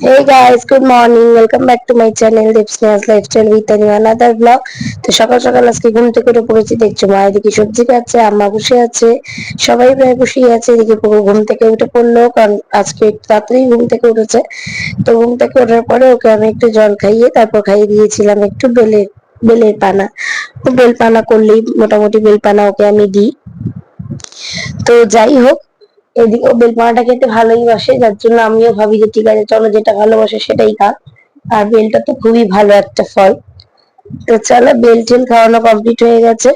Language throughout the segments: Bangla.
Guys, good morning. Welcome back to my channel Dipsneha's Lifestyle with a new another vlog. তো সকাল সকাল আজকে ঘুম থেকে উঠে পড়েছি দেখছ মা এদিকে সবজি কাটছে আম্মা বসে আছে সবাই প্রায় বসে আছে এদিকে পুরো ঘুম থেকে উঠে পড়ল কারণ আজকে একটু তাড়াতাড়ি ঘুম থেকে উঠেছে তো ঘুম থেকে ওঠার পরে ওকে আমি একটু জল খাইয়ে তারপর খাইয়ে দিয়েছিলাম একটু বেলের বেলের পানা বেল পানা করলেই মোটামুটি বেল পানা ওকে আমি দিই তো যাই হোক এদিকেও বেলপানাটা খেতে ভালোই বাসে, যার জন্য আমিও ভাবি যে ঠিক আছে, চলো যেটা ভালোবাসে সেটাই খা আর বেলটা তো খুবই ভালো একটা ফল। তো চলো, বেল টেল খাওয়ানো কমপ্লিট হয়ে গেছে।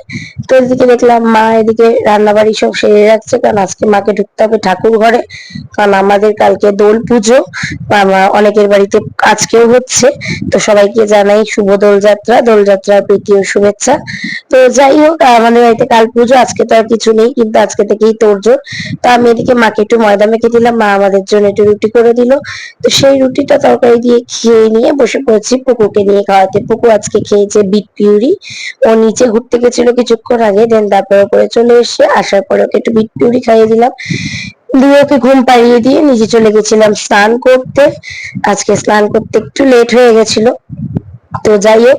তো এদিকে দেখলাম মা এদিকে রান্না বাড়ি সব সেরে রাখছে, কারণ আজকে মাকে ঢুকতে হবে ঠাকুর ঘরে, কারণ আমাদের কালকে দোল পুজো অনেকের বাড়িতে আজকেও হচ্ছে। তো সবাইকে জানাই শুভ দোল যাত্রা, দোল যাত্রার প্রীতি ও শুভেচ্ছা। তো যাই হোক, আমাদের বাড়িতে কাল পুজো, আজকে তো আর কিছু নেই, কিন্তু আজকে থেকেই তোড়জোড় তো আমি এদিকে মাকে একটু ময়দা মেখে দিলাম, মা আমাদের জন্য একটু রুটি করে দিল। তো সেই রুটিটা তরকারি দিয়ে খেয়ে নিয়ে বসে পড়েছি পুকুকে নিয়ে খাওয়াতে। পুকু আজকে খেয়েছে বিট পিউরি ও নিচে ঘুরতে গেছিল কিছুক্ষণ আগে দেন তারপর ওপরে চলে এসে আসার পরে ওকে একটু বিট পিউরি খাইয়ে দিলাম। দিয়ে ওকে ঘুম পাড়িয়ে দিয়ে নিচে চলে গেছিলাম স্নান করতে। আজকে স্নান করতে একটু লেট হয়ে গেছিল। তো যাই হোক,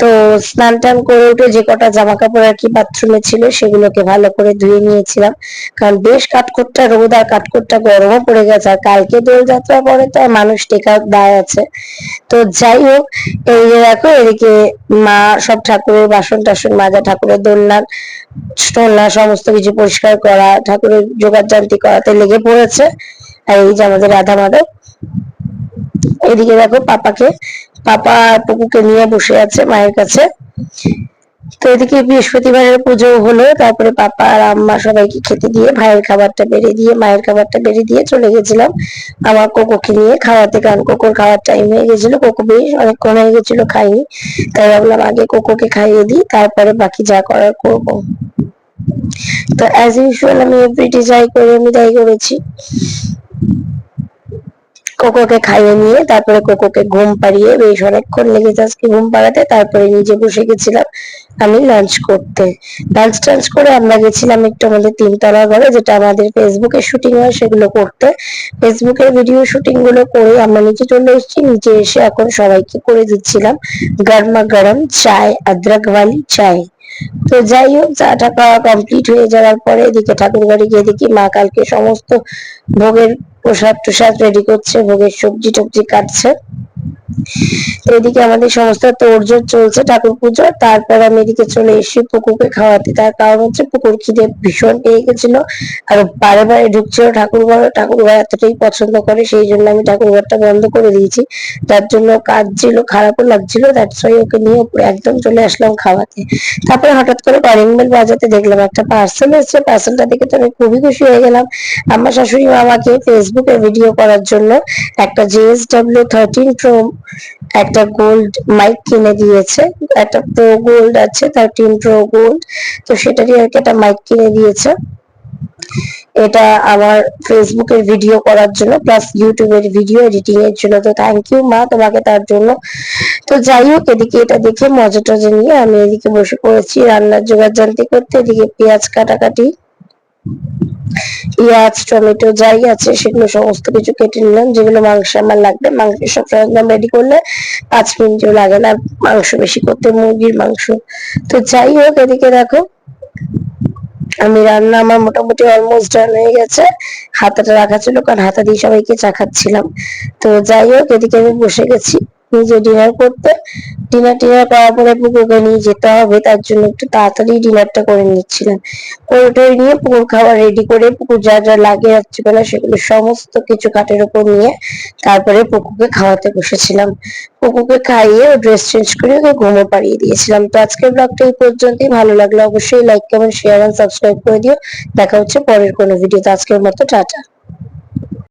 তো স্নান টান করে উঠে যে কটা জামা কাপড় আর কি বাথরুমে ছিল সেগুলোকে ভালো করে ধুয়ে নিয়েছিলাম। কারণ বেশ কাঠকোটটা রোদ আর কাঠকোটটা গরমও পড়ে গেছে আর কালকে দোলযাত্রা পরে তো মানুষ টেকার দায় আছে। তো যাই হোক, এই যে দেখো, এদিকে মা সব ঠাকুরের বাসন টাসন মাজা, ঠাকুরের দোলনা, টোলনা সমস্ত কিছু পরিষ্কার করা, ঠাকুরের যোগার জান্তি করাতে লেগে পড়েছে। আর এই যে আমাদের রাধা মাধব, এদিকে দেখো পাপাকে পাপা পুকুকে নিয়ে বসে আছে মায়ের কাছে। তো এদিকে বৃহস্পতিবারের পুজো হলো, তারপরে পাপা আর আম্মা সবাইকে খেতে দিয়ে ভাইয়ের খাবারটা বেড়ে দিয়ে, মায়ের খাবারটা বেড়ে দিয়ে চলে গেছিলাম। আমার কোকোকে নিয়ে খাওয়াতে, কারণ কোকোর খাওয়ার টাইম হয়ে গেছিল, কোকো বেশ অনেকক্ষণ হয়ে গেছিল খাইনি। তাই ভাবলাম আগে কোকোকে খাইয়ে দিই, তারপরে বাকি যা করার করব। তো অ্যাজ ইউজুয়াল আমি এভরিডে যাই করে, আমি তাই করেছি। কোকোকে খাইয়ে নিয়ে তারপরে কোকোকে ঘুম পাড়িয়ে বেশ অনেকক্ষণ লেগেছে আজকে ঘুম পাড়াতে, তারপরে নিজে বসে গেছিলাম আমি লাঞ্চ করতে। লাঞ্চ টাঞ্চ করে আমরা গেছিলাম একটু আমাদের তিনতলা ঘরে, যেটা আমাদের ফেসবুকে শুটিং হয় সেগুলো করতে। ফেসবুকের ভিডিও শুটিংগুলো করে আমরা নিচে চলে এসেছি, নিচে এসে এখন সবাইকে করে দিচ্ছিলাম গরমা গরম চায়, আদ্রক ওয়ালি চায়। তো যাই হোক, চাটা খাওয়া কমপ্লিট হয়ে যাওয়ার পরে এদিকে ঠাকুর বাড়ি গিয়ে দেখি মা কালকে সমস্ত ভোগের প্রসাদ টুসাদ রেডি করছে ভোগের সবজি টবজি কাটছে। এদিকে আমাদের সমস্ত তোড়জোড় চলছে ঠাকুর পুজো, তারপর আমি এদিকে চলে এসেছি পুকুরকে খাওয়াতে। তার কারণ হচ্ছে পুকুর খিদে ভীষণ পেয়ে গেছিল আর বারে বারে ঢুকছিল ঠাকুর ঘর ঠাকুর ঘর এতটাই পছন্দ করে, সেই জন্য আমি ঠাকুর ঘরটা বন্ধ করে দিয়েছি। তার জন্য কাজ ছিল, খারাপও লাগছিল দ্যাটস ওয়াই ওকে নিয়ে উপরে একদম চলে আসলাম খাওয়াতে। তারপরে হঠাৎ করে কলিং বেল বাজাতে দেখলাম, একটা পার্সেল এসেছে। পার্সেলটা দেখে তো আমি খুবই খুশি হয়ে গেলাম। আমার শাশুড়ি মামাকে ফেসবুকে ভিডিও করার জন্য একটা জিএসডাব্লিউ থার্টিন প্রো একটা গোল্ড মাইক কিনে দিয়েছে, একটা প্রো গোল্ড আছে থার্টিন প্রো গোল্ড তো সেটারই আর একটা মাইক কিনে দিয়েছে। এটা আমার ফেসবুকের ভিডিও করার জন্য প্লাস ইউটিউবের ভিডিও এডিটিং এর জন্য, তো থ্যাংক ইউ মা তোমাকে তার জন্য। তো যাই হোক, এদিকে এটা দেখে মজা টজা নিয়ে আমি এদিকে বসে পড়েছি, রান্নার জোগাড় জানতে করতে, এদিকে পেঁয়াজ কাটাকাটি। পেঁয়াজ, টমেটো, যাই আছে, সেগুলো সমস্ত কিছু কেটে নিলাম। যেগুলো মাংস আমার লাগবে, মাংস সব সরঞ্জাম রেডি করলে পাঁচ মিনিটও লাগে না মাংস বেশি করতে, মুরগির মাংস। তো যাই হোক, এদিকে দেখো, আমি রান্না আমার মোটামুটি অলমোস্ট ডান হয়ে গেছে। হাতাটা রাখা ছিল, কারণ হাতা দিয়ে সবাইকে চা খাচ্ছিলাম। তো যাই হোক, এদিকে আমি বসে গেছি। নিজে ডিনার করতে। ডিনার টিনার করার পরে পুকুরকে নিয়ে যেতে হবে, তার জন্য একটু তাড়াতাড়ি ডিনারটা করে নিচ্ছিলাম। করে টরে নিয়ে পুকুর খাওয়া রেডি করে, পুকুর যা যা লাগে রাত্রিবেলা সেগুলো সমস্ত কিছু কাঠের উপর নিয়ে তারপরে পুকুরকে খাওয়াতে বসেছিলাম। পুকুরকে খাইয়ে ও ড্রেস চেঞ্জ করে ওকে ঘুমো পাড়িয়ে দিয়েছিলাম। তো আজকের ব্লগটা এই পর্যন্তই। ভালো লাগল অবশ্যই like comment share and subscribe করে দিও। দেখা হচ্ছে পরের কোনো ভিডিওতে আজকের মতো, টাটা।